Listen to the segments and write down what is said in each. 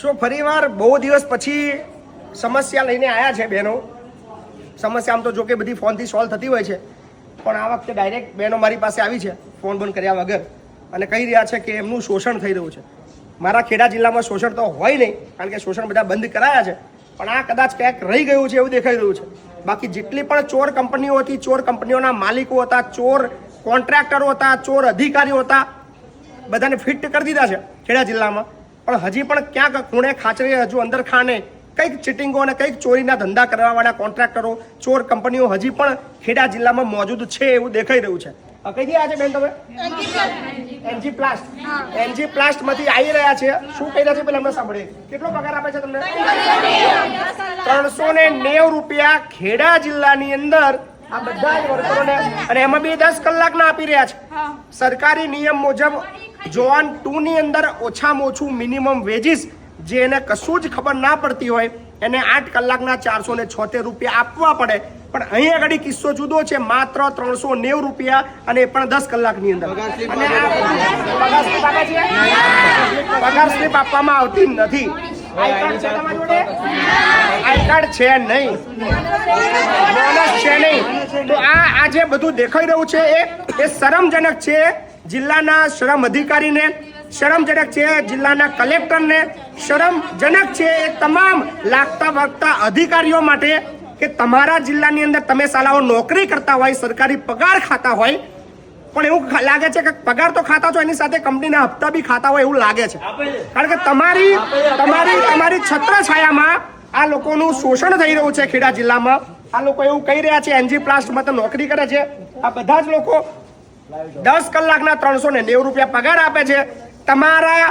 શું ફરીવાર બહુ દિવસ પછી સમસ્યા લઈને આવ્યા છે બહેનો? સમસ્યા આમ તો જો કે બધી ફોનથી સોલ્વ થતી હોય છે. પણ આ વખતે ડાયરેક્ટ બહેનો મારી પાસે આવી છે, ફોન બંધ કર્યા વગર. અને કહી રહ્યા છે કે એમનું શોષણ થઈ રહ્યું છે. મારા ખેડા જિલ્લામાં શોષણ તો હોય નહીં, કારણ કે શોષણ બધા બંધ કરાયા છે. પણ આ કદાચ ક્યાંક રહી ગયું છે એવું દેખાઈ રહ્યું છે. બાકી જેટલી પણ ચોર કંપનીઓ હતી, ચોર કંપનીઓના માલિકો હતા, ચોર કોન્ટ્રાક્ટરો હતા, ચોર અધિકારીઓ હતા, બધાને ફિટ કરી દીધા છે ખેડા જિલ્લામાં. પણ હજી પણ ક્યાંક ખૂણે ખાચરે હજુ અંદર ખાને કંઈક ચીટિંગો અને કંઈક ચોરીના ધંધા કરવાવાળા કોન્ટ્રાક્ટરો ચોર કંપનીઓ હજી પણ ખેડા જિલ્લામાં મોજૂદ છે એવું દેખાઈ રહ્યું છે. કઈ ગયા છે બેન તમે? NG plast. NG plast. માંથી આવી રહ્યા છે. શું કહી રહ્યા છે પેલા અમને સાંભળીએ. કેટલો પગાર આપે છે તમને? ત્રણસો ને નેવ રૂપિયા ખેડા જિલ્લાની અંદર આ બધા જ વર્કરોને અને એમાં બી દસ કલાકના આપી રહ્યા છે. સરકારી નિયમ મુજબ જોન ટુ ની અંદર ઓછામાં ઓછું મિનિમમ વેજીસ જે એને કશું જ ખબર ના પડતી હોય, એને આઠ કલાકના ચારસો ને છોતેર રૂપિયા આપવા પડે. પણ અહીં આગળ કિસ્સો જુદો છે, માત્ર ત્રણસો નેવ રૂપિયા અને એ પણ દસ કલાકની અંદર. પગાર સ્લીપ આપવામાં આવતી નથી. કાર્ડ છે નહીં. છે નહીં. તો આ આ જે બધું દેખાઈ રહ્યું છે એ શરમજનક છે. જિલ્લાના શ્રમ અધિકારીને શરમજનક છે જિલ્લાના કલેક્ટરને શરમજનક છે એ તમામ લાગતા વાગતા અધિકારીઓ માટે કે તમારા જિલ્લાની અંદર તમે સાલાઓ નોકરી કરતા હોય સરકારી પગાર ખાતા હોય પણ એવું લાગે છે કે પગાર તો ખાતા છો એની સાથે કંપનીના હપ્તા બી ખાતા હોય એવું લાગે છે. કારણ કે તમારી તમારી તમારી છત્રછાયામાં આ લોકોનું શોષણ થઈ રહ્યું છે ખેડા જિલ્લામાં. આ લોકો એવું કહી રહ્યા છે એનજી પ્લાસ્ટમાં તો નોકરી કરે છે. આ બધા જ લોકો દસ કલાકના ત્રણસો ને નેવું રૂપિયા પગાર આપે છે. તમારા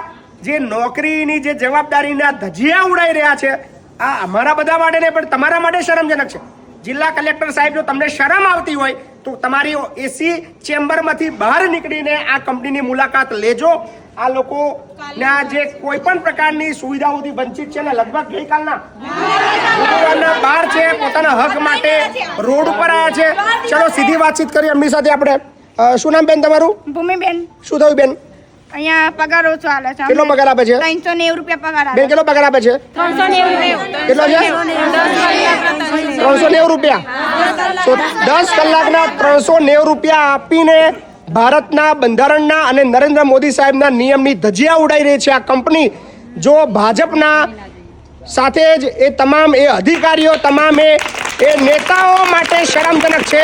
જે નોકરીની જે જવાબદારીના ધજિયા ઉડાઈ રહ્યા છે, આ અમારા બધા માટે નહીં, પણ તમારા માટે શરમજનક છે. જિલ્લા કલેક્ટર સાહેબ, જો તમને શરમ આવતી હોય, તો તમારી એસી ચેમ્બરમાંથી બહાર નીકળીને આ કંપનીની મુલાકાત લેજો. આ લોકો ના જે કોઈ પણ પ્રકારની સુવિધાઓથી વંચિત છે ને, લગભગ ગઈકાલના બહાર છે, પોતાના હક માટે રોડ ઉપર આવ્યા છે. ચલો, સીધી વાતચીત કરી એમની સાથે આપણે શું નામ બેન તમારું? ભૂમિબેન. શું થયું બેન? અહીંયા પગાર ઓછો આલે છે. કેટલો પગાર આપે છે? ત્રણસો નેવું રૂપિયા પગાર બેન કેટલો પગાર આપે છે? ત્રણસો નેવું કેટલો છે? ત્રણસો નેવું રૂપિયા. તો દસ કલાકના ત્રણસો નેવું રૂપિયા આપીને ભારતના બંધારણના અને નરેન્દ્ર મોદી સાહેબના નિયમની ધજિયા ઉડાઈ રહી છે આ કંપની. જો ભાજપના સાથે જ એ તમામ એ અધિકારીઓ તમામ એ નેતાઓ માટે શરમજનક છે.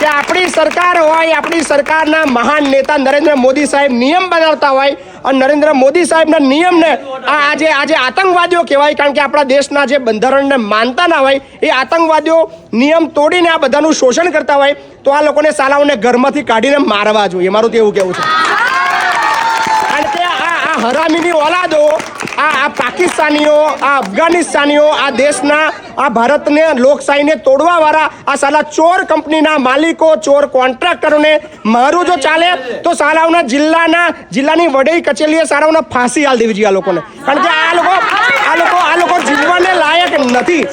કે આપણી સરકાર હોય આપણી સરકારના મહાન નેતા નરેન્દ્ર મોદી સાહેબ નિયમ બનાવતા હોય અને નરેન્દ્ર મોદી સાહેબના નિયમને આ આજે આજે આતંકવાદીઓ કહેવાય કારણ કે આપણા દેશના જે બંધારણને માનતા ના હોય એ આતંકવાદીઓ નિયમ તોડીને આ બધાનું શોષણ કરતા હોય તો આ લોકોને સાલાઓને ઘરમાંથી કાઢીને મારવા જોઈએ. મારું તો એવું કેવું છે. કારણ કે આ આ હરામીની ઓલાદો આ આ પાકિસ્તાનીઓ, આ અફઘાનિસ્તાનીઓ, આ દેશના, આ ભારતને લોકશાહીને તોડવા વાળા આ સાલા ચોર કંપનીના માલિકો, ચોર કોન્ટ્રાક્ટરોને મારું જો ચાલે, તો સાલાઓના જિલ્લાના, જિલ્લાની વડેલી કચેરીએ સારાઓને ફાંસી હાલ દેવી જોઈએ આ લોકોને. કારણ કે આ લોકો આ લોકો આ લોકો જીવવાને લાયક નથી.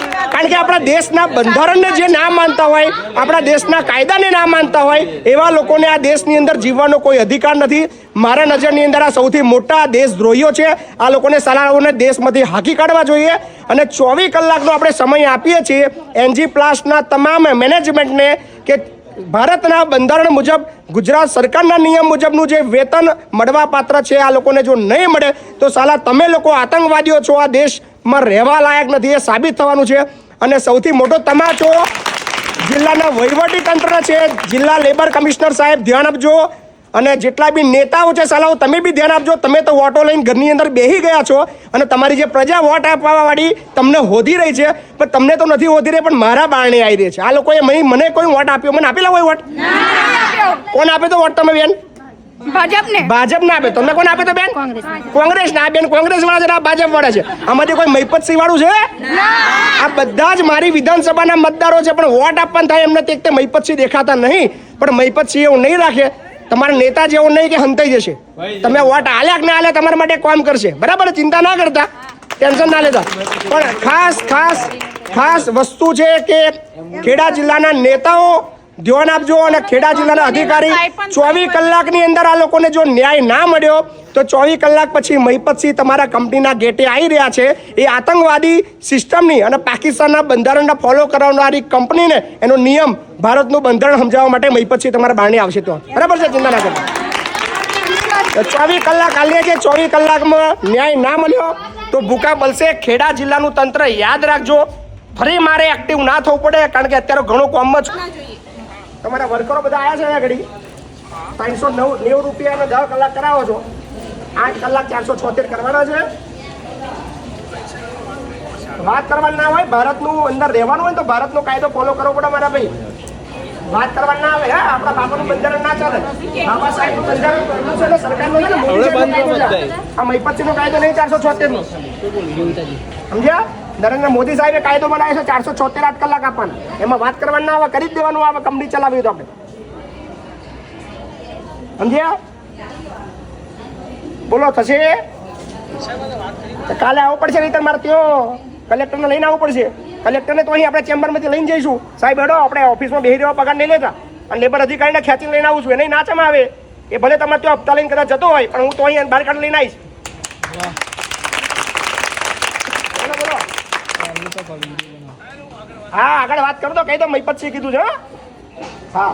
કારણ કે આપણા દેશના બંધારણને જે ના માનતા હોય, આપણા દેશના કાયદાને ના માનતા હોય, એવા લોકોને આ દેશની અંદર જીવવાનો કોઈ અધિકાર નથી. મારા નજરની અંદર આ સૌથી મોટા દેશદ્રોહીઓ છે. આ લોકોને સલાહોને દેશમાંથી હાકી કાઢવા જોઈએ અને ચોવીસ કલાકનો આપણે સમય આપીએ છીએ એનજી પ્લાસ્ટના તમામ મેનેજમેન્ટને કે ભારતના બંધારણ મુજબ, ગુજરાત સરકારના નિયમ મુજબનું જે વેતન મળવા પાત્ર છે, આ લોકોને જો નહીં મળે, તો સાલા તમે લોકો આતંકવાદીઓ છો, આ દેશમાં રહેવા લાયક નથી, એ સાબિત થવાનું છે. અને સૌથી મોટો તમાચો જિલ્લાના વહીવટી તંત્ર છે. જિલ્લા લેબર કમિશનર સાહેબ ધ્યાન આપજો. અને જેટલા બી નેતાઓ છે સાલાઓ તમે બી ધ્યાન આપજો. તમે તો વોટો લઈને ઘરની અંદર બેહી ગયા છો અને તમારી જે પ્રજા વોટ આપવાવાળી તમને હોધી રહી છે. પણ તમને તો નથી હોધી રહી પણ મારા બારણે આવી રહી છે. આ લોકોએ મને કોઈ વોટ આપ્યો? મને આપેલા હોય વોટ? કોણ આપે તો વોટ તમે બેન? ભાજપ ને ભાજપ ના આપે. તમને કોણ આપે તો બેન? કોંગ્રેસ. ના. બેન કોંગ્રેસ વાળા છે ભાજપ વાળા છે. આમાંથી કોઈ મહિપતસિંહ વાળું છે આ બધા જ મારી વિધાનસભાના મતદારો છે પણ વોટ આપવાનું થાય એમને તે એક તે મહિપતસિંહ દેખાતા નહીં. પણ મહિપતસિંહ એવું નહીં રાખે. તમારા નેતા જેવો નહીં કે હંતાઈ જશે. તમે વોટ આલ્યા કે ના આલ્યા તમારા માટે કામ કરશે. બરાબર? ચિંતા ના કરતા. ટેન્શન ના લેતા. પણ ખાસ ખાસ ખાસ વસ્તુ છે કે ખેડા જિલ્લાના નેતાઓ ધ્યાન આપજો અને ખેડા જિલ્લાના અધિકારી ચોવીસ કલાકની અંદર આ લોકોને જો ન્યાય ના મળ્યો તો ચોવીસ કલાક પછી મહિપતસિંહ તમારા કંપનીના ગેટે આવી રહ્યા છે. એ આતંકવાદી સિસ્ટમની અને પાકિસ્તાનના બંધારણને ફોલો કરનારી કંપનીને એનો નિયમ ભારતનું બંધારણ સમજાવવા માટે મહિપતસિંહ તમારા બારણે આવશે તો. બરાબર છે ચિંતા ના કરતા ચોવીસ કલાક હાલીએ છે ચોવીસ કલાકમાં ન્યાય ના મળ્યો તો ભૂકા બલશે. ખેડા જિલ્લાનું તંત્ર યાદ રાખજો. ફરી મારે એક્ટિવ ના થવું પડે કારણ કે અત્યારે ઘણું કોમ જ તમારા વર્કરો બધા આવ્યા છે ઘડી. ત્રણસો નવ નેવું રૂપિયા દસ કલાક કરાવો છો. આઠ કલાક ચારસો છોતેર કરવાના છે. વાત કરવાની ના હોય ભારતનું અંદર રહેવાનું હોય તો ભારતનો કાયદો ફોલો કરવો પડે મારા ભાઈ. વાત કરવાની ના આવે હા આપણા બાપાનું બંધારણ ના ચાલે. બાબા સાહેબનું બંધારણ છે ને સરકારનું છે ને મોદી સાહેબનો કાયદો છે. આ મહિપતસિંહનો કાયદો નહીં ચારસો છોતેર નો સમજ્યા? નરેન્દ્ર મોદી સાહેબે કાયદો બનાવ્યો છે, ચારસો છોતેર આઠ કલાક આપવાના. એમાં વાત કરવાની ના આવે કરી જ દેવાનું આવે કંપની ચલાવી તો આપણે. સમજ્યા? બોલો, થશે? કાલે આવવું પડશે નહીં મારે ત્યાં. કલેક્ટરને લઈને આવવું પડશે. કલેક્ટરને તો અહીં આપણે ચેમ્બરમાંથી લઈને જઈશું. સાહેબ, હેડો, આપણે ઓફિસમાં બેસી રહેવા પગાર નહીં લેતા. અને લેબર અધિકારીને ખેંચીને લઈને આવું છું. એને ના ચમ આવે એ ભલે તમારે ત્યાં હપ્તા લઈને કદાચ જતો હોય, પણ હું તો અહીં બહાર કાઢ લઈને આવીશ બોલો બોલો હા આગળ વાત કરો તો કહી દો મહિપતસિંહ કીધું છે હા.